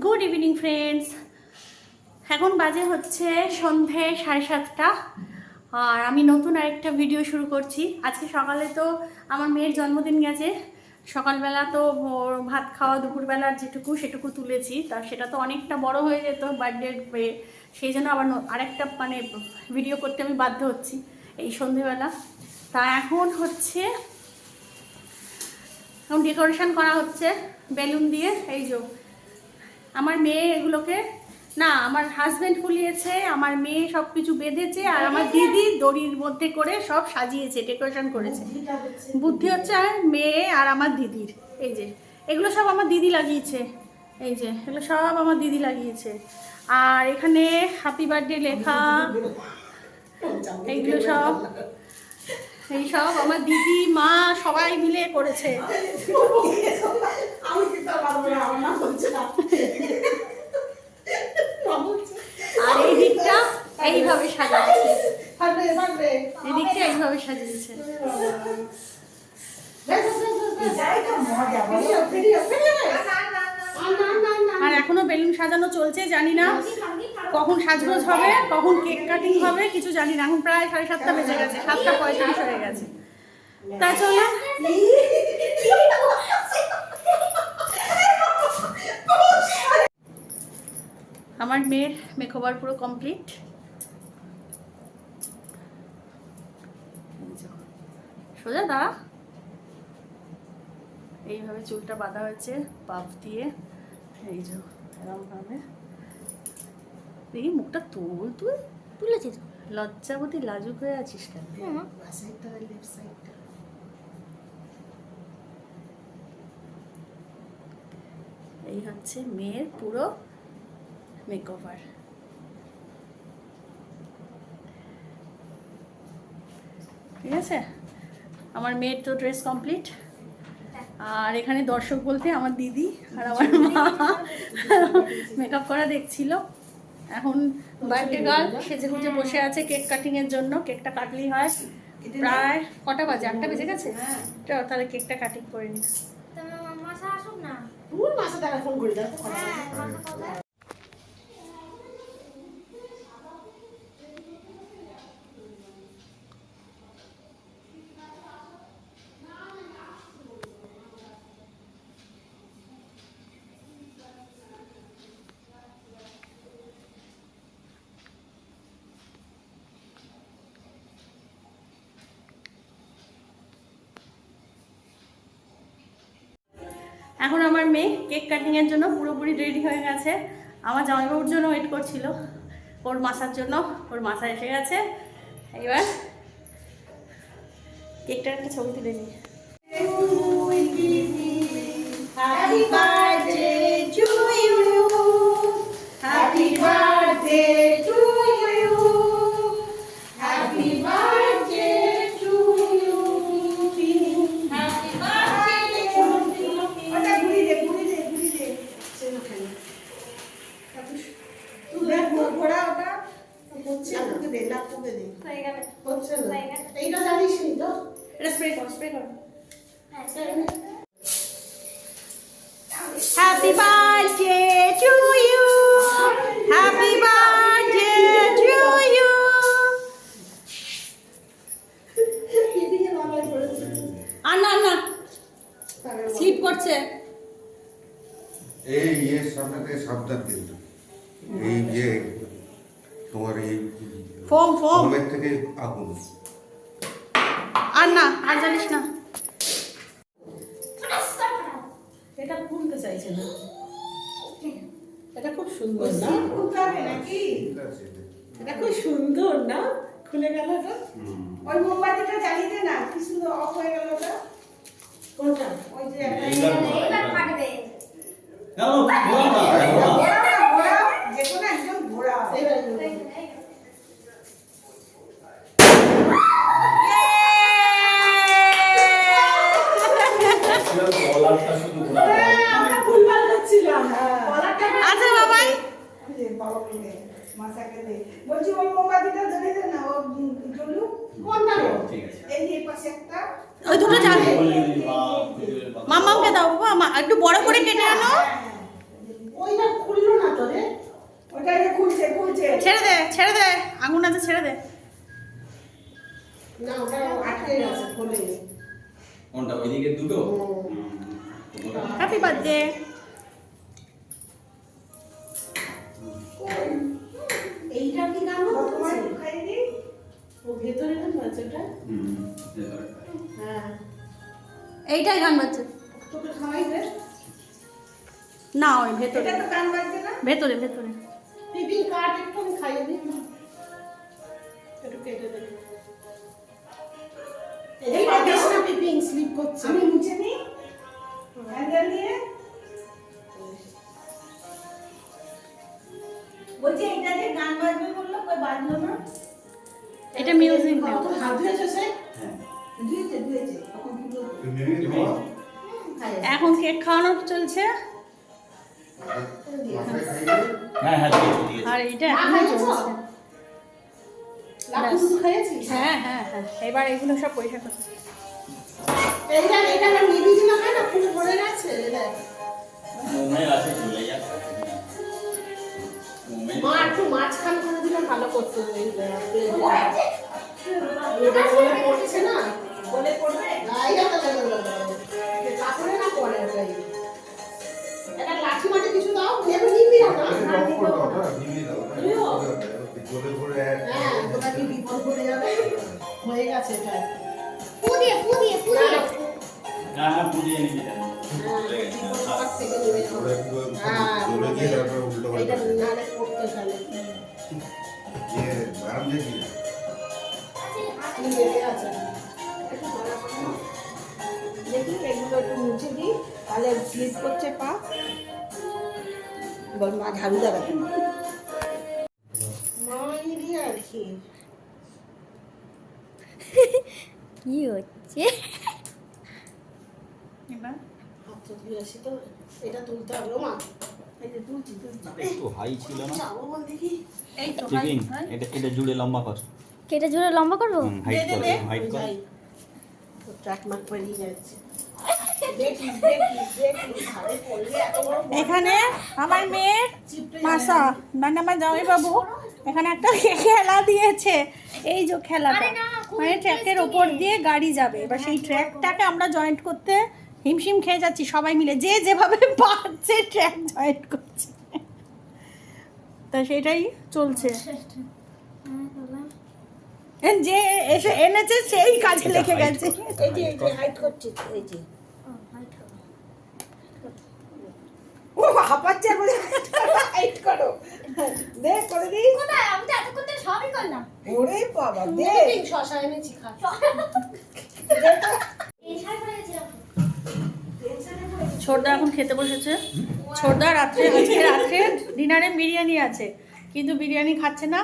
Good evening friends এখন বাজে হচ্ছে সন্ধে সাড়ে সাতটা। আর আমি নতুন আরেকটা ভিডিও শুরু করছি। আজকে সকালে তো আমার মেয়ের জন্মদিন গেছে। সকালবেলা তো ভাত খাওয়া দুপুরবেলার যেটুকু সেটুকু তুলেছি। তা সেটা তো অনেকটা বড় হয়ে যেত বার্থডে সেই জন্য আবার আরেকটা মানে ভিডিও করতে আমি বাধ্য হচ্ছি এই সন্ধেবেলা। তা এখন হচ্ছে এখন ডেকোরেশন করা হচ্ছে, বেলুন দিয়ে। এই যে আমার মেয়ে এগুলোকে না আমার হাজবেন্ড ফুলিয়েছে আমার মেয়ে সব কিছু বেঁধেছে আর আমার দিদি দড়ির মধ্যে করে সব সাজিয়েছে ডেকোরেশন করেছে। বুদ্ধি হচ্ছে আর মেয়ে আর আমার দিদির এই যে। এগুলো সব আমার দিদি লাগিয়েছে এই যে এগুলো সব আমার দিদি লাগিয়েছে। আর এখানে হ্যাপি বার্থডে লেখা এইগুলো সব এই সব আমার দিদি মা সবাই মিলে করেছে। আর এই দিকটা এইভাবে সাজাচ্ছে পারবে। এইভাবে সাজিয়েছে। আর এখনও বেলুন সাজানো চলছে জানি না। কখন সাজগোজ হবে, কখন কেক কাটিং হবে, কিছু জানি না। এখন প্রায় সাড়ে সাতটা বেজে গেছে, সাতটা পঁয়ত্রিশ হয়ে গেছে। তা চলো। আমার মেয়ের মেকওভার পুরো কমপ্লিট। সোজা দা এইভাবে চুলটা বাঁধা হয়েছে পাপ দিয়ে। এই যে এরমভাবে দেখি মুখটা তোল তুই তুলেছি লজ্জাবতী লাজুক হয়ে আছিস কেন। এই হচ্ছে মেয়ের পুরো মেকওভার ঠিক আছে? আমার মেয়ের তো ড্রেস কমপ্লিট আর এখানে দর্শক বলতে আমার দিদি আর আমার মা। মেকআপ করা দেখছিল। এখন বার্থডে গার্ল সেজে গুজে বসে আছে কেক কাটিং এর জন্য কেকটা কাটলেই হয়। প্রায় কটা বাজে? আটটা বেজে গেছে? চলো তাহলে কেকটা কাটিং করে নি। মাসা আসুক না। মাসে দ্বারা ফোন করে দাও এখন আমার মেয়ে কেক কাটিং এর জন্য পুরোপুরি রেডি হয়ে গেছে। আমার জামাইবাবুর জন্য ওয়েট করছিল। ওর মাসার জন্য। ওর মাসা এসে গেছে। এবার কেকটার একটা ছবি তুলে নিই। Happy birthday! তোমার এই ফোম ফোম। ফোমের থেকে আগুন। আর না। আর জানিস না এটা খুলতে চাইছে না। এটা খুব সুন্দর না? নাকি? এটা খুব সুন্দর না? খুলে গেল হুম। ওই মোমবাতিটা জ্বালিয়ে দে না কি সুন্দর অফ হয়ে গেল কোনটা? ওই যে একটা এইবার ফাটবে ঘোড়া না, ঘোড়া যে কোনো একজন ঘোড়া কলারটা শুধু ঘোরা আমরা ভুলভাল করছিলাম কলারটা আচ্ছা বাবাই খুলে বাবা দে বলছি ওই মোমবাতিটা জ্বালিয়ে দে না ও জ্বলুক? কোনটা? গো? এই যে পাশে একটা। ওই দুটো জ্বালে বললি বা খুঁজে বের করো। মামাকে দাও বাবা মা একটু বড় করে কেটে আনো। ওইটা খুলে ছেড়ে দে ছেড়ে দে আঙুন আছে ছেড়ে দে। না ওটা আটকে গেছে খোলে। কোনটা ওইদিকে দুটো? হ্যাপি বার্থডে এইটা কি গান হচ্ছে? ও ভেতরে গান ওটা? হ্যাঁ। এইটাই গান বাজছে। তোকে খাওয়াই দে। না ওই ভেতরে। এটা তো গান বাজছে না? ভেতরে ভেতরে। পিপি কাট একটু খাইয়ে দিই একটু কেটে দে। এই পাঠিস না পিপিং স্লিপ করছে। আমি নিচে নেই হ্যান্ডেল দিয়ে বলছি এইটাতে গান বাজবে বলল কই বাজলো না? এটা মিউজিক কত হাত ধুয়েছে সে? ধুয়েছে এখন কেক খাওয়ানো চলছে। হ্যাঁ হ্যাঁ দিয়েছি, দিয়েছি। আর এইটা মা এখনও চলছে। হ্যাঁ হ্যাঁ হ্যাঁ। এবার এগুলো সব পয়সা করছে এইটা এইটা না নিবি না খায় না পুরো ভরে গেছে। আছে চলে মা একটু মাঝখান করে দিলে ভালো করতো এটা বলে পড়ছে না? বলে পড়বে? গায়ে না। পড়ে ওটাই একটা লাঠি মাঠে কিছু দাও নিবি না? এক- হ্যাঁ ওটা কি বিপদ ঘটে যাবে? হয়ে গেছে এটা। ফু দিয়ে ফু দেখি তাহলে করছে পা কি হচ্ছে এবার হাত তো ধুয়ে আসি তো এটা তুলতে হবে মা। এই যে তুলছি তুলছি। একটু হাই ছিল না? যাব বল দেখি। এই তো টিপিং হাই, হাই। এটা এটা জুড়ে লম্বা কর। করব? হাইট কর হাইট কর। মার্ক যাচ্ছে। এখানে আমার মেয়ের মাসা মানে আমার জামাই বাবু এখানে একটা খেলা দিয়েছে। এই যে খেলাটা মানে ট্র্যাকের ওপর দিয়ে গাড়ি যাবে। এবার সেই ট্র্যাকটাকে আমরা জয়েন্ট করতে হিমশিম খেয়ে যাচ্ছি সবাই মিলে। যে যেভাবে পারছে ট্র্যাক জয়েন্ট করছে। তা সেটাই চলছে। যে এসে এনেছে সেই কাজে লেগে গেছে। এই যে এই যে হাইট করছি। এই যে। ও হাঁপাচ্ছে বলে হাইট করো। দে করে দিই। কোথায়? আমি তো এতক্ষণ ধরে সবই করলাম। ওরে বাবা দে। শশা এনেছি খা। ছোটদা এখন খেতে বসেছে। ছোটদা রাত্রে আজকে রাত্রে ডিনারে বিরিয়ানি আছে কিন্তু বিরিয়ানি খাচ্ছে না।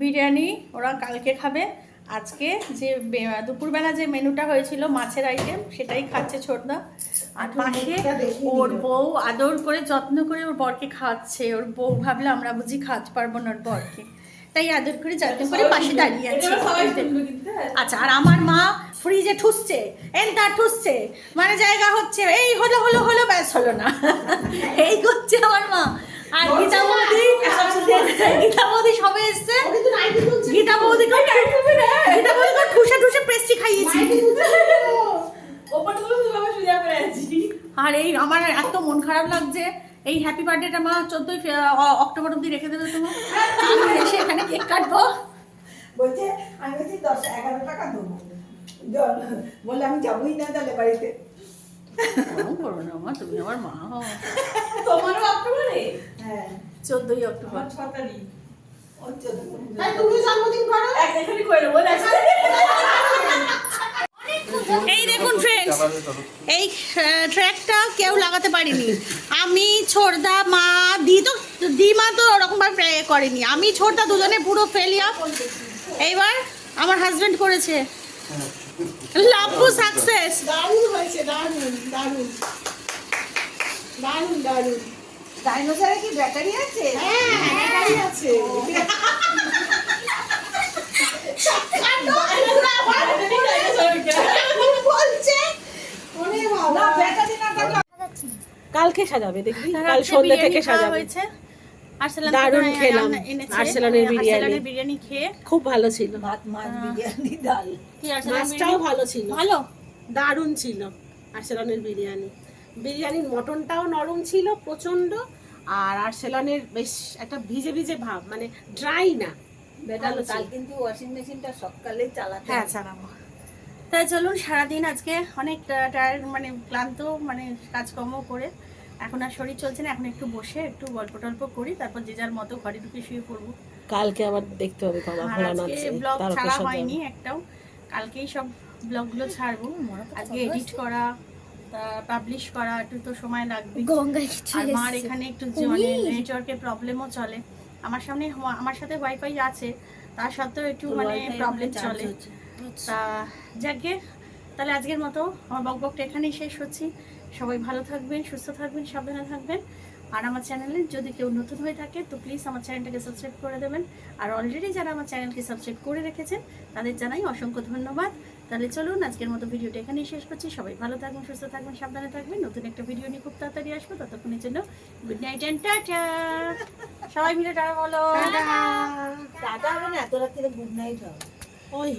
বিরিয়ানি ওরা কালকে খাবে। আজকে যে দুপুরবেলা যে মেনুটা হয়েছিল মাছের আইটেম সেটাই খাচ্ছে ছোটদা। আর পাশে ওর বউ আদর করে যত্ন করে ওর বরকে খাওয়াচ্ছে। ওর বউ ভাবলে আমরা বুঝি খাওয়াতে পারব না ওর বরকে। তাই আদর করে যত্ন করে পাশে দাঁড়িয়ে আছে। আচ্ছা আর আমার মা ফ্রিজে ঠুসছে এনতা ঠুসছে। মানে জায়গা হচ্ছে এই হলো হলো হলো ব্যাস হলো না। এই করছে আমার মা। আর গীতা বৌদি গীতা বৌদি সবে এসছে। গীতা বৌদি গীতা বৌদি ঠুসে ঠুসে পেস্ট্রি খাইয়েছি। আর এই আমার এত মন খারাপ লাগছে। এই হ্যাপি বার্থডেটা মা চোদ্দই অক্টোবর অব্দি রেখে দেবে তোমার আমি এসে এখানে কেক কাটবো। বলছে আমি বলছি দশ এগারো টাকা দেবো। জল। বলে আমি যাবোই না তাহলে বাড়িতে। করো না মা? তুমি আমার মা হও। তোমারও অক্টোবরে? হ্যাঁ। চোদ্দই অক্টোবর। ছ তারিখ। ও চোদ্দ তুমি জন্মদিন করো? এখানে করে দেবো এই দেখুন ফ্রেন্ডস এই ট্র্যাকটা কেউ লাগাতে পারিনি। আমি ছোড়দা মা দি তো দি মা তো ওরকমভাবে প্রে করেনি। আমি ছোড়দা দুজনে পুরো ফেলিয়ার এইবার আমার হাজবেন্ড করেছে। লাভু সাকসেস দারুণ হয়েছে দারুণ দারুণ। দারুণ দারুণ। ডাইনোসরে কি ব্যাটারি আছে? হ্যাঁ ব্যাটারি আছে। বলছে ওরে না বাবা ব্যাটারি না থাকলে কালকে সাজাবে দেখবি? কাল সন্ধ্যে বিরিয়ানি থেকে সাজাবে। হয়েছে। আর্সেলান দারুণ খেলাম। আর্সেলানের বিরিয়ানি। বিরিয়ানি খেয়ে। খুব ভালো ছিল। ভাত মাছ বিরিয়ানি ডাল। মাছটাও ভালো ছিল। ভালো? দারুণ ছিল আর্সেলনের বিরিয়ানি। বিরিয়ানির মটনটাও নরম ছিল প্রচণ্ড আর আর্সেলনের বেশ একটা ভিজে ভিজে ভাব মানে ড্রাই না। ভালো কাল কিন্তু ওয়াশিং মেশিনটা সকালেই চালাতে হ্যাঁ চালাবো। তাই চলুন সারাদিন আজকে অনেক টায়ার্ড মানে ক্লান্ত মানে কাজকর্ম করে এখন আর শরীর চলছে না এখন একটু বসে একটু গল্প টল্প করি তারপর যে যার মতো ঘরে ঢুকে শুয়ে পড়ব। কালকে আবার দেখতে হবে বাবা ব্লগ ছাড়া হয়নি একটাও। কালকেই সব ব্লগগুলো ছাড়বো আজকে এডিট করা পাবলিশ করা একটু তো সময় লাগবে। আর মার এখানে একটু মানে নেটওয়ার্কের প্রবলেমও চলে। আমার সামনে আমার সাথে ওয়াইফাই আছে তার সত্ত্বেও একটু মানে প্রবলেম চলে। তা যাকে তাহলে আজকের মতো আমার বকবকটা এখানেই শেষ হচ্ছি। সবাই ভালো থাকবেন সুস্থ থাকবেন সাবধানে থাকবেন। আর আমার চ্যানেলে যদি কেউ নতুন হয়ে থাকে তো প্লিজ আমার চ্যানেলটাকে সাবস্ক্রাইব করে দেবেন। আর অলরেডি যারা আমার চ্যানেলকে সাবস্ক্রাইব করে রেখেছেন তাদের জানাই অসংখ্য ধন্যবাদ। তাহলে চলুন, আজকের মতো ভিডিওটা এখানেই শেষ করছি। সবাই ভালো থাকবেন, সুস্থ থাকবেন, সাবধানে থাকবেন। নতুন একটা ভিডিও নিয়ে খুব তাড়াতাড়ি আসব। ততক্ষণের জন্য গুড নাইট অ্যান্ড টাটা সবাই মিলে টাটা বলো। টাটা। হবে না এত রাত্রে গুড নাইট হবে। ওই